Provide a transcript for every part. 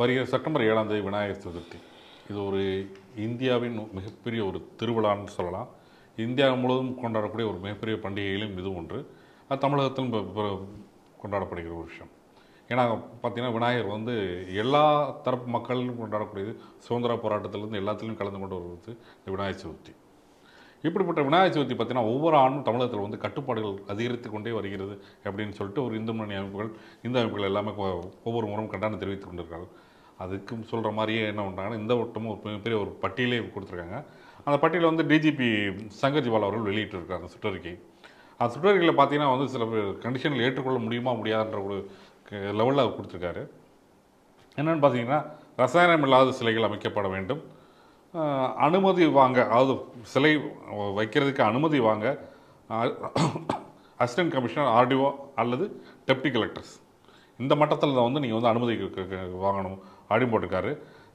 வருகிற செப்டம்பர் ஏழாம் தேதி விநாயகர் சதுர்த்தி. இது ஒரு இந்தியாவின் மிகப்பெரிய ஒரு திருவிழான்னு சொல்லலாம். இந்தியா முழுவதும் கொண்டாடக்கூடிய ஒரு மிகப்பெரிய பண்டிகையிலும் இது ஒன்று. அது தமிழகத்திலும் கொண்டாடப்படுகிற ஒரு விஷயம். ஏன்னா பார்த்திங்கன்னா விநாயகர் வந்து எல்லா தரப்பு மக்களும் கொண்டாடக்கூடியது சுதந்திர போராட்டத்திலிருந்து எல்லாத்துலேயும் கலந்து கொண்டு வருவது இந்த விநாயகர் சதுர்த்தி. இப்படிப்பட்ட விநாயகர் சதுர்த்தி பார்த்தீங்கன்னா ஒவ்வொரு ஆண்டும் தமிழகத்தில் வந்து கட்டுப்பாடுகள் அதிகரித்து கொண்டே வருகிறது அப்படின்னு சொல்லிட்டு ஒரு இந்து முன்னணி அமைப்புகள் இந்து அமைப்புகள் எல்லாமே ஒவ்வொரு முறையும் கண்டனம் தெரிவித்துக் கொண்டிருக்கிறார்கள். அதுக்கும் சொல்கிற மாதிரியே என்ன பண்ணுறாங்கன்னா இந்த வட்டமும் ஒரு மிகப்பெரிய ஒரு பட்டியலே கொடுத்துருக்காங்க. அந்த பட்டியலில் வந்து டிஜிபி சங்கர் ஜிவால் அவர்கள் வெளியிட்டிருக்காங்க அந்த சுற்றறிக்கை. அந்த சுற்றறிக்கையில் பார்த்தீங்கன்னா வந்து சில கண்டிஷனில் ஏற்றுக்கொள்ள முடியுமா முடியாதுன்ற ஒரு லெவலில் அவர் கொடுத்துருக்காரு. என்னென்னு பார்த்தீங்கன்னா ரசாயனம் இல்லாத சிலைகள் அமைக்கப்பட வேண்டும். அனுமதி வாங்க அதாவது சிலை வைக்கிறதுக்கு அனுமதி வாங்க அசிஸ்டன்ட் கமிஷனர் ஆர்டிஓ அல்லது டெப்டி கலெக்டர்ஸ். இந்த மட்டத்தில் தான் வந்து நீங்கள் வந்து அனுமதி வாங்கணும். அப்படின்னு போட்டிருக்காரு.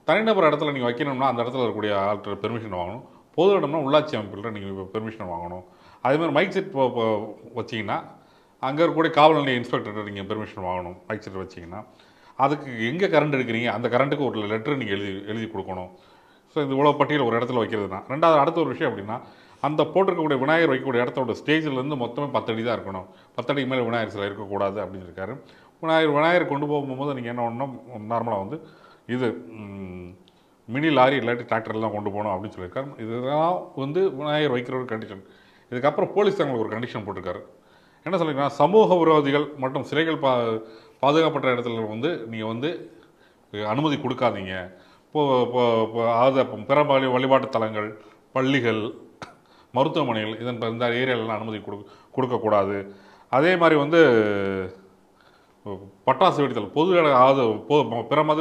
தனிநபர் இடத்துல நீங்கள் வைக்கணும்னா அந்த இடத்துல இருக்கக்கூடிய ஆள்கிட்ட பெர்மிஷன் வாங்கணும். பொது இடம்னா உள்ளாட்சி அமைப்பில் நீங்கள் பெர்மிஷன் வாங்கணும். அதேமாதிரி மைக் செட் வச்சிங்கன்னா அங்கே இருக்கக்கூடிய காவல் நிலைய இன்ஸ்பெக்டர்கிட்ட நீங்கள் பெர்மிஷன் வாங்கணும் மைக் செட் வச்சிங்கன்னா. அதுக்கு எங்கே கரண்ட் எடுக்கிறீங்க? அந்த கரண்ட்டுக்கு ஒரு லெட்டர் நீங்கள் எழுதி எழுதி கொடுக்கணும். ஸோ இந்த இவ்வளோ பட்டியல் ஒரு இடத்துல வைக்கிறது தான். ரெண்டாவது அடுத்த ஒரு விஷயம் அப்படின்னா அந்த போட்டிருக்கக்கூடிய விநாயகர் வைக்கக்கூடிய இடத்தோட ஸ்டேஜ்லேருந்து மொத்தமே பத்தடி தான் இருக்கணும். பத்தடிக்கு மேலே விநாயகர் சிலை இருக்கக்கூடாது அப்படின்னு இருக்காரு விநாயகர் விநாயகர் கொண்டு போகும்போது நீங்கள் என்ன ஒன்றும் நார்மலாக வந்து இது மினி லாரி இல்லாட்டி டிராக்டர்லாம் கொண்டு போகணும் அப்படின்னு சொல்லியிருக்காரு. இதெல்லாம் வந்து விநாயகர் வைக்கிற ஒரு கண்டிஷன் இதுக்கப்புறம் போலீஸ் தங்களுக்கு ஒரு கண்டிஷன் போட்டிருக்காரு. என்ன சொல்லியிருக்காங்க சமூக விரோதிகள் மற்றும் சிலைகள் பா பாதுகாப்பற்ற இடத்துல வந்து நீங்கள் வந்து அனுமதி கொடுக்காதீங்க. இப்போ இப்போ இப்போ அதாவது அப்போ பிற வழி வழிபாட்டு தலங்கள் பள்ளிகள் மருத்துவமனைகள் இதன் இந்த ஏரியாலெலாம் அனுமதி கொடு கொடுக்கக்கூடாது. அதே மாதிரி வந்து பட்டாசு வெடித்தல் பொது அதாவது பிற மத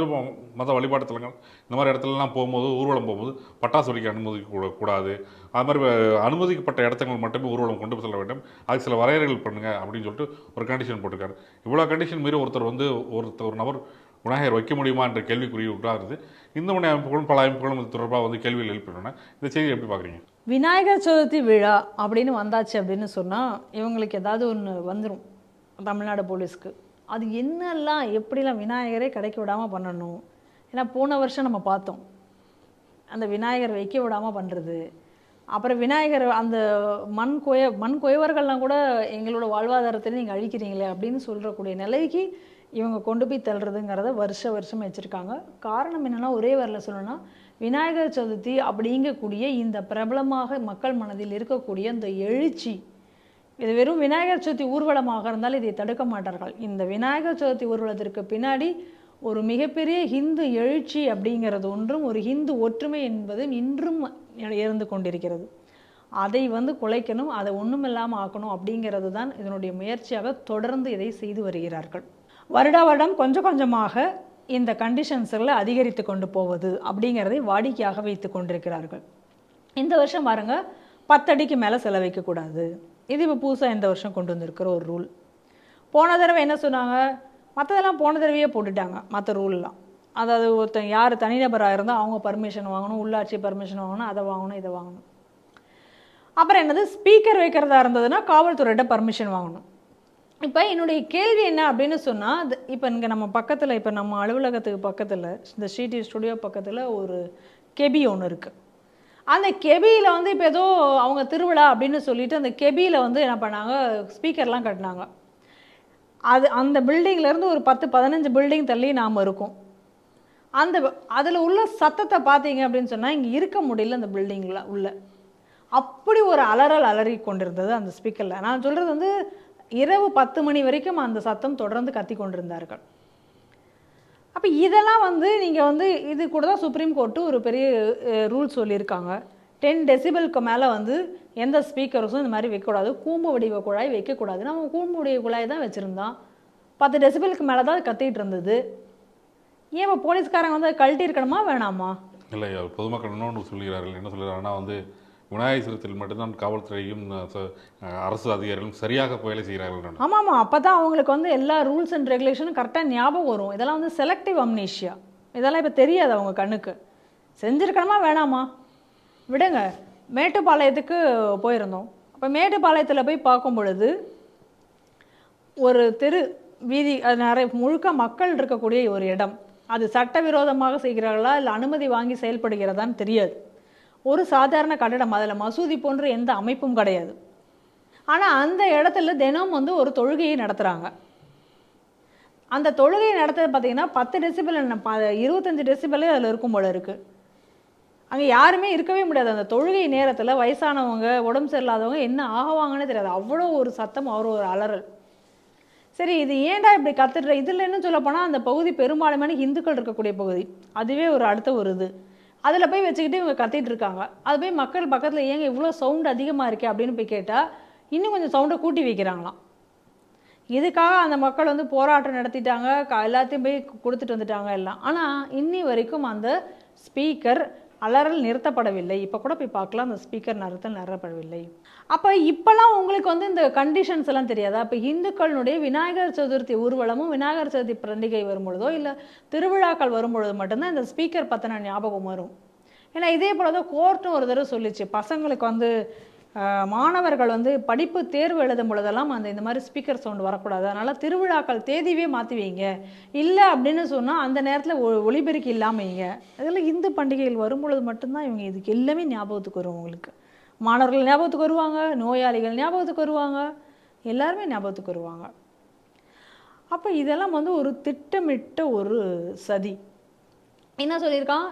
மத வழிபாட்டு தலங்கள் இந்த மாதிரி இடத்துலலாம் போகும்போது ஊர்வலம் போகும்போது பட்டாசு வெடிக்க அனுமதிக்க கூடாது. அது மாதிரி அனுமதிக்கப்பட்ட இடத்துங்கள் மட்டுமே ஊர்வலம் கொண்டு செல்ல வேண்டும். அதுக்கு சில வரையறைகள் பண்ணுங்க அப்படின்னு சொல்லிட்டு ஒரு கண்டிஷன் போட்டிருக்காரு. இவ்வளோ கண்டிஷன் மீறி ஒருத்தர் வந்து ஒருத்தர் ஒரு நபர் விநாயகர் வைக்க முடியுமா என்ற கேள்விக்குரிய உண்டாகுது இந்த மணி அமைப்புகளும் பல அமைப்புகளும் இது தொடர்பாக வந்து கேள்விகள் எழுப்பினோன்னே இந்த செய்தி எப்படி பார்க்குறீங்க? விநாயகர் சதுர்த்தி விழா அப்படின்னு வந்தாச்சு அப்படின்னு சொன்னால் இவங்களுக்கு ஏதாவது ஒன்று வந்துடும் தமிழ்நாடு போலீஸ்க்கு. அது என்னெல்லாம் எப்படிலாம் விநாயகரே கிடைக்க விடாமல் பண்ணணும்? ஏன்னா போன வருஷம் நம்ம பார்த்தோம். அந்த விநாயகர் வைக்க விடாமல் பண்ணுறது அப்புறம் விநாயகர் அந்த மண் கொய மண் கொயவர்கள்லாம் கூட எங்களோட வாழ்வாதாரத்தை நீங்கள் அழிக்கிறீங்களே அப்படின்னு சொல்கிறக்கூடிய நிலைக்கு இவங்க கொண்டு போய் தள்ளுறதுங்கிறத வருஷ வருஷம் வச்சுருக்காங்க. காரணம் என்னென்னா ஒரே வரல சொல்லணும்னா விநாயகர் சதுர்த்தி அப்படிங்கக்கூடிய இந்த பிரபலமாக மக்கள் மனதில் இருக்கக்கூடிய இந்த எழுச்சி இது வெறும் விநாயகர் சதுர்த்தி ஊர்வலமாக இருந்தால் இதை தடுக்க மாட்டார்கள். இந்த விநாயகர் சதுர்த்தி ஊர்வலத்திற்கு பின்னாடி ஒரு மிகப்பெரிய ஹிந்து எழுச்சி அப்படிங்கிறது ஒன்றும் ஒரு ஹிந்து ஒற்றுமை என்பதும் இன்றும் இருந்து கொண்டிருக்கிறது. அதை வந்து குலைக்கணும் அதை ஒன்றுமில்லாமல் ஆக்கணும் அப்படிங்கிறது தான் இதனுடைய முயற்சியாக தொடர்ந்து இதை செய்து வருகிறார்கள். வருடா வருடம் கொஞ்சம் கொஞ்சமாக இந்த கண்டிஷன்ஸ்களை அதிகரித்து கொண்டு போவது அப்படிங்கிறதை வாடிக்கையாக வைத்து கொண்டிருக்கிறார்கள். இந்த வருஷம் பாருங்கள் பத்தடிக்கு மேலே செலவைக்கக்கூடாது இது இப்போ புதுசாக இந்த வருஷம் கொண்டு வந்திருக்கிற ஒரு ரூல் போன தடவை என்ன சொன்னாங்க? மற்றதெல்லாம் போன தடவையே போட்டுட்டாங்க மற்ற ரூல்லாம் அதாவது ஒருத்தன் யார் தனிநபராக இருந்தால் அவங்க பர்மிஷன் வாங்கணும் உள்ளாட்சி பர்மிஷன் வாங்கணும் அதை வாங்கணும் இதை வாங்கணும். அப்புறம் என்னது? ஸ்பீக்கர் வைக்கிறதா இருந்ததுன்னா காவல்துறையிட்ட பர்மிஷன் வாங்கணும். இப்போ என்னுடைய கேள்வி என்ன அப்படின்னு சொன்னால் இப்போ இங்கே நம்ம பக்கத்தில் இப்போ நம்ம அலுவலகத்துக்கு பக்கத்தில் இந்த ஸ்ரீடி ஸ்டுடியோ பக்கத்தில் ஒரு கெபி ஒன்று இருக்குது அந்த கெபியில் வந்து இப்போ ஏதோ அவங்க திருவிழா அப்படின்னு சொல்லிட்டு அந்த கெபியில் வந்து என்ன பண்ணாங்க? ஸ்பீக்கர்லாம் கட்டினாங்க. அது அந்த பில்டிங்லேருந்து ஒரு பத்து பதினஞ்சு பில்டிங் தள்ளி நாம் இருக்கோம். அந்த அதில் உள்ள சத்தத்தை பார்த்தீங்க அப்படின்னு சொன்னால் இங்கே இருக்க முடியல அந்த பில்டிங்கில் உள்ள. அப்படி ஒரு அலறல் அலறி கொண்டிருந்தது அந்த ஸ்பீக்கரில் நான் சொல்கிறது வந்து இரவு பத்து மணி வரைக்கும் அந்த சத்தம் தொடர்ந்து கத்தி கொண்டிருந்தார்கள். அப்போ இதெல்லாம் வந்து நீங்கள் வந்து இது கூட தான் சுப்ரீம் கோர்ட்டு ஒரு பெரிய ரூல் சொல்லியிருக்காங்க. டென் டெசிபிளுக்கு மேலே வந்து எந்த ஸ்பீக்கர்ஸும் இந்த மாதிரி வைக்கக்கூடாது கூம்பு வடிவ குழாய் வைக்கக்கூடாது நம்ம கூம்பு வடிவ குழாய் தான் வச்சுருந்தோம். பத்து டெசிபிளுக்கு மேலே தான் கத்திட்டு இருந்தது. ஏன் இப்போ போலீஸ்காரங்க வந்து அதை கழட்டி இருக்கணுமா வேணாமா? இல்லை பொதுமக்கள் இன்னொன்று சொல்கிறார்கள் என்ன சொல்கிறாருன்னா வந்து விநாயகர் மட்டும்தான் காவல்துறையும் அரசு அதிகாரிகளும் சரியாக வேலை செய்கிறார்கள் ஆமாம் ஆமாம் அப்போ தான் அவங்களுக்கு வந்து எல்லா ரூல்ஸ் அண்ட் ரெகுலேஷனும் கரெக்டாக ஞாபகம் வரும். இதெல்லாம் வந்து செலக்டிவ் அம்னேஷியா இதெல்லாம் இப்போ தெரியாது அவங்க கண்ணுக்கு. செஞ்சுருக்கணுமா வேணாமா? விடுங்க. மேட்டுப்பாளையத்துக்கு போயிருந்தோம். அப்போ மேட்டுப்பாளையத்தில் போய் பார்க்கும் பொழுது ஒரு தெரு வீதி அது நிறைய முழுக்க மக்கள் இருக்கக்கூடிய ஒரு இடம். அது சட்டவிரோதமாக செய்கிறார்களா இல்லை அனுமதி வாங்கி செயல்படுகிறதான்னு தெரியாது. ஒரு சாதாரண கட்டடம் அதில் மசூதி போன்ற எந்த அமைப்பும் கிடையாது. ஆனால் அந்த இடத்துல தினம் வந்து ஒரு தொழுகையை நடத்துகிறாங்க அந்த தொழுகையை நடத்துறது பார்த்தீங்கன்னா பத்து டெசிபல் என்ன ப இருபத்தஞ்சு டெசிபலே அதில் இருக்கும் போல இருக்குது அங்கே யாருமே இருக்கவே முடியாது. அந்த தொழுகை நேரத்தில் வயசானவங்க உடம்பு சரியில்லாதவங்க என்ன ஆகுவாங்கன்னே தெரியாது. அவ்வளோ ஒரு சத்தம் அவர் ஒரு அலறல். சரி இது ஏன்டா இப்படி கத்துடுற இதில் என்ன சொல்ல போனால் அந்த பகுதி பெரும்பாலுமான இந்துக்கள் இருக்கக்கூடிய பகுதி. அதுவே ஒரு அடுத்த ஒரு இது. அதில் போய் வச்சுக்கிட்டு இவங்க கத்திட்டு இருக்காங்க. அது போய் மக்கள் பக்கத்தில் ஏங்க இவ்வளோ சவுண்டு அதிகமாக இருக்கே அப்படின்னு போய் கேட்டால் இன்னும் கொஞ்சம் சவுண்டை கூட்டி வைக்கிறாங்களாம். இதுக்காக அந்த மக்கள் வந்து போராட்டம் நடத்திட்டாங்க க- எல்லாத்தையும் போய் கொடுத்துட்டு வந்துட்டாங்க எல்லாம். ஆனால் இன்னி வரைக்கும் அந்த ஸ்பீக்கர் அலறல் நிறுத்தப்படவில்லை. இப்போ கூட போய் பார்க்கலாம். அந்த ஸ்பீக்கர் நிறுத்தல் நிறுத்தப்படவில்லை அப்போ இப்போலாம் உங்களுக்கு வந்து இந்த கண்டிஷன்ஸ் எல்லாம் தெரியாதா? அப்போ இந்துக்களுடைய விநாயகர் சதுர்த்தி ஊர்வலமும் விநாயகர் சதுர்த்தி பண்டிகை வரும்பொழுதோ இல்லை திருவிழாக்கள் வரும்பொழுது மட்டும்தான் இந்த ஸ்பீக்கர் பற்றின ஞாபகம் வரும். ஏன்னா இதே போல தான் கோர்ட்டும் ஒரு தடவை சொல்லிச்சு. பசங்களுக்கு வந்து மாணவர்கள் வந்து படிப்பு தேர்வு எழுதும் பொழுதெல்லாம் அந்த இந்த மாதிரி ஸ்பீக்கர் சவுண்ட் வரக்கூடாது. அதனால் திருவிழாக்கள் தேதியவே மாற்றி வைங்க. இல்லை அப்படின்னு சொன்னால் அந்த நேரத்தில் ஒ ஒளிபெருக்கி இல்லாமல் வைங்க. அதில் இந்து பண்டிகைகள் வரும்பொழுது மட்டும்தான் இவங்க இதுக்கு எல்லாமே ஞாபகத்துக்கு வரும் உங்களுக்கு. மாணவர்கள் ஞாபகத்துக்கு வருவாங்க நோயாளிகள் ஞாபகத்துக்கு வருவாங்க எல்லாருமே ஞாபகத்துக்கு வருவாங்க. அப்போ இதெல்லாம் வந்து ஒரு திட்டமிட்ட ஒரு சதி. என்ன சொல்லியிருக்கான்?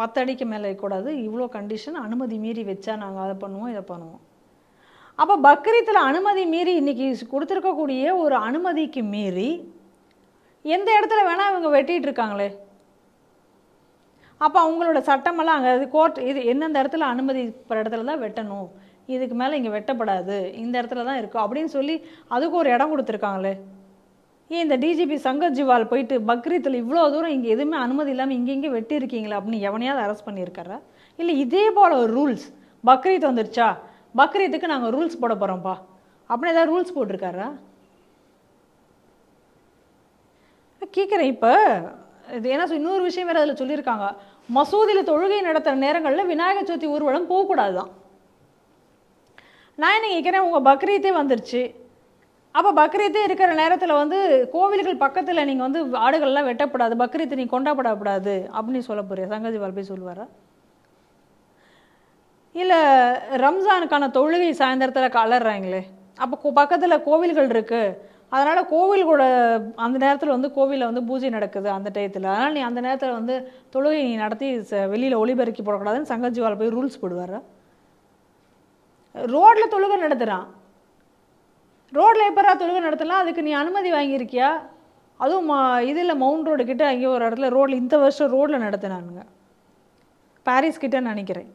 பத்து அடிக்கு மேலே இருக்கக்கூடாது. இவ்வளோ கண்டிஷன் அனுமதி மீறி வச்சா நாங்கள் அதை பண்ணுவோம் இதை பண்ணுவோம். அப்போ பக்ரீத்தில் அனுமதி மீறி இன்னைக்கு கொடுத்துருக்கக்கூடிய ஒரு அனுமதிக்கு மீறி எந்த இடத்துல வேணால் இவங்க வெட்டிகிட்டு இருக்காங்களே. அப்போ அவங்களோட சட்டமெல்லாம் அங்கே கோர்ட் இது எந்தெந்த இடத்துல அனுமதி இடத்துல தான் வெட்டணும். இதுக்கு மேலே இங்கே வெட்டப்படாது. இந்த இடத்துல தான் இருக்கும். அப்படின்னு சொல்லி அதுக்கு ஒரு இடம் கொடுத்துருக்காங்களே. ஏன் இந்த டிஜிபி சங்கர் ஜிவால் போயிட்டு பக்ரீத்தில் இவ்வளோ தூரம் இங்கே எதுவுமே அனுமதி இல்லாமல் இங்கே இங்கே வெட்டி இருக்கீங்களா அப்படின்னு எவனையாவது அரெஸ்ட் பண்ணியிருக்காரா? இல்லை இதே போல் ஒரு ரூல்ஸ் பக்ரீத் வந்துருச்சா? பக்ரீத்துக்கு நாங்கள் ரூல்ஸ் போட போகிறோம்ப்பா அப்படின்னு ஏதாவது ரூல்ஸ் போட்டிருக்காரா? கேட்குறேன் இப்போ இது என்ன இன்னொரு விஷயம் வேறு அதில் சொல்லியிருக்காங்க. மசூதியில் தொழுகை நடத்துகிற நேரங்களில் விநாயகர் சதுர்த்தி ஊர்வலம் போகக்கூடாது தான் நான் என்ன கேட்குறேன் உங்கள் பக்ரீத்தே வந்துருச்சு. அப்போ பக்ரீத்தே இருக்கிற நேரத்தில் வந்து கோவில்கள் பக்கத்தில் நீங்கள் வந்து ஆடுகள்லாம் வெட்டப்படாது பக்ரீத்து நீ கொண்டாடப்படக்கூடாது அப்படின்னு சொல்ல போறியா சங்கஜிவால் போய் சொல்லுவாரா? இல்லை ரம்ஜானுக்கான தொழுகை சாயந்தரத்தில் கலர்றாங்களே. அப்போ பக்கத்தில் கோவில்கள் இருக்குது அதனால் கோவில் கூட அந்த நேரத்தில் வந்து கோவிலில் வந்து பூஜை நடக்குது அந்த டயத்தில். அதனால் நீ அந்த நேரத்தில் வந்து தொழுகை நீ நடத்தி வெளியில் ஒளிபெருக்கி போடக்கூடாதுன்னு சங்கஜிவால் போய் ரூல்ஸ் போடுவாரா? ரோட்டில் தொழுகை நடத்துகிறான் ரோட்டில் எப்பரா தொழுகை நடத்தலாம்? அதுக்கு நீ அனுமதி வாங்கியிருக்கியா? அதுவும் மா இதில் மவுண்ட் ரோடு கிட்ட அங்கேயோ ஒரு இடத்துல ரோட்டில் இந்த வருஷம் ரோட்டில் நடத்தினானுங்க. பாரிஸ் கிட்ட நினைக்கிறேன்.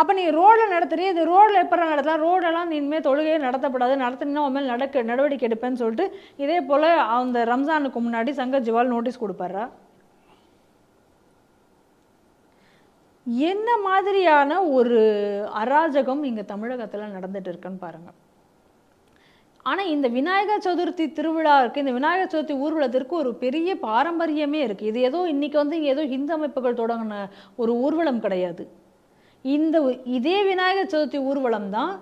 அப்போ நீ ரோடில் நடத்துறீ இது ரோடில் எப்போ நடத்தலாம்? ரோடெல்லாம் நீ இனிமேல் தொழுகையே நடத்தப்படாது. நடத்தினா உண்மையில் நடக்க நடவடிக்கை எடுப்பேன்னு சொல்லிட்டு இதே போல் அந்த ரம்ஜானுக்கு முன்னாடி சங்கர் ஜிவால் நோட்டீஸ் கொடுப்பாரா? என்ன மாதிரியான ஒரு அராஜகம் இங்கே தமிழகத்தில் நடந்துட்டு இருக்குன்னு பாருங்கள் ஆனால் இந்த விநாயகர் சதுர்த்தி திருவிழா இருக்குது இந்த விநாயகர் சதுர்த்தி ஊர்வலத்திற்கு ஒரு பெரிய பாரம்பரியமே இருக்குது இது ஏதோ இன்றைக்கி வந்து இங்கே ஏதோ இந்து அமைப்புகள் தொடங்கின ஒரு ஊர்வலம் கிடையாது. இந்த இதே விநாயகர் சதுர்த்தி ஊர்வலம் தான்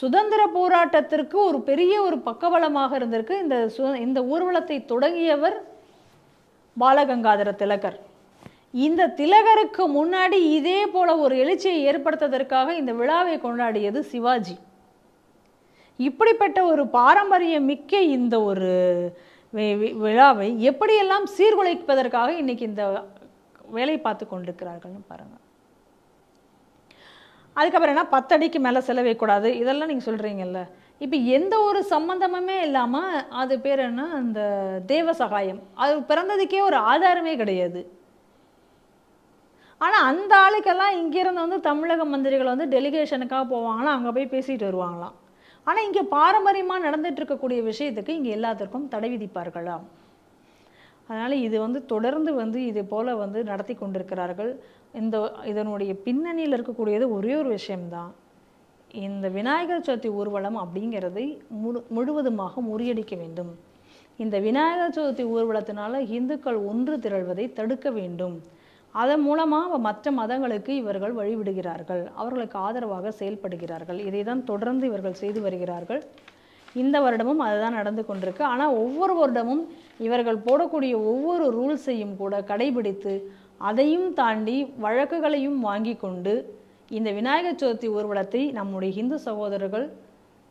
சுதந்திர போராட்டத்திற்கு ஒரு பெரிய ஒரு பக்கபலமாக இருந்திருக்கு. இந்த சு இந்த ஊர்வலத்தை தொடங்கியவர் பாலகங்காதர திலகர். இந்த திலகருக்கு முன்னாடி இதே போல ஒரு எழுச்சியை ஏற்படுத்துவதற்காக இந்த விழாவை கொண்டாடியது சிவாஜி. இப்படிப்பட்ட ஒரு பாரம்பரியம் மிக்க இந்த ஒரு வி- விழாவை எப்படியெல்லாம் சீர்குலைப்பதற்காக இன்னைக்கு இந்த வேலை பார்த்து கொண்டிருக்கிறார்கள்னு பாருங்கள் அதுக்கப்புறம் என்ன? பத்தடிக்கு மேலே செலவைக்கூடாது இதெல்லாம் நீங்கள் சொல்கிறீங்கல்ல இப்போ எந்த ஒரு சம்மந்தமுமே இல்லாமல் அது பேர் என்ன? அந்த தேவ சகாயம். அது பிறந்ததுக்கே ஒரு ஆதாரமே கிடையாது. ஆனால் அந்த ஆளுக்கெல்லாம் இங்கேருந்து வந்து தமிழக மந்திரிகள் வந்து டெலிகேஷனுக்காக போவாங்களாம் அங்கே போய் பேசிட்டு வருவாங்களாம். ஆனால் இங்கே பாரம்பரியமாக நடந்துட்டு இருக்கக்கூடிய விஷயத்துக்கு இங்கே எல்லாத்திற்கும் தடை விதிப்பார்களாம். அதனால் இது வந்து தொடர்ந்து வந்து இது போல் வந்து நடத்தி கொண்டிருக்கிறார்கள். இந்த இதனுடைய பின்னணியில் இருக்கக்கூடியது ஒரே ஒரு விஷயம்தான். இந்த விநாயகர் சதுர்த்தி ஊர்வலம் அப்படிங்கிறதை முழு முழுவதுமாக முறியடிக்க வேண்டும். இந்த விநாயகர் சதுர்த்தி ஊர்வலத்தினால இந்துக்கள் ஒன்று திரள்வதை தடுக்க வேண்டும். அதன் மூலமாக மற்ற மதங்களுக்கு இவர்கள் வழிவிடுகிறார்கள். அவர்களுக்கு ஆதரவாக செயல்படுகிறார்கள். இதை தான் தொடர்ந்து இவர்கள் செய்து வருகிறார்கள். இந்த வருடமும் அதுதான் நடந்து கொண்டிருக்கு. ஆனால் ஒவ்வொரு வருடமும் இவர்கள் போடக்கூடிய ஒவ்வொரு ரூல்ஸையும் கூட கடைபிடித்து அதையும் தாண்டி வழக்குகளையும் வாங்கி கொண்டு இந்த விநாயகர் சதுர்த்தி ஊர்வலத்தை நம்முடைய இந்து சகோதரர்கள்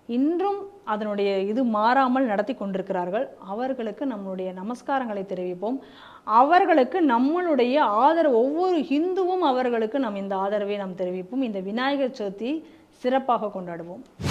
இன்றும் அதனுடைய இது மாறாமல் நடத்தி கொண்டிருக்கிறார்கள். அவர்களுக்கு நம்மளுடைய நமஸ்காரங்களை தெரிவிப்போம். அவர்களுக்கு நம்மளுடைய ஆதரவு ஒவ்வொரு ஹிந்துவும் அவர்களுக்கு நம் இந்த ஆதரவை நாம் தெரிவிப்போம். இந்த விநாயகர் சதுர்த்தி சிறப்பாக கொண்டாடுவோம்.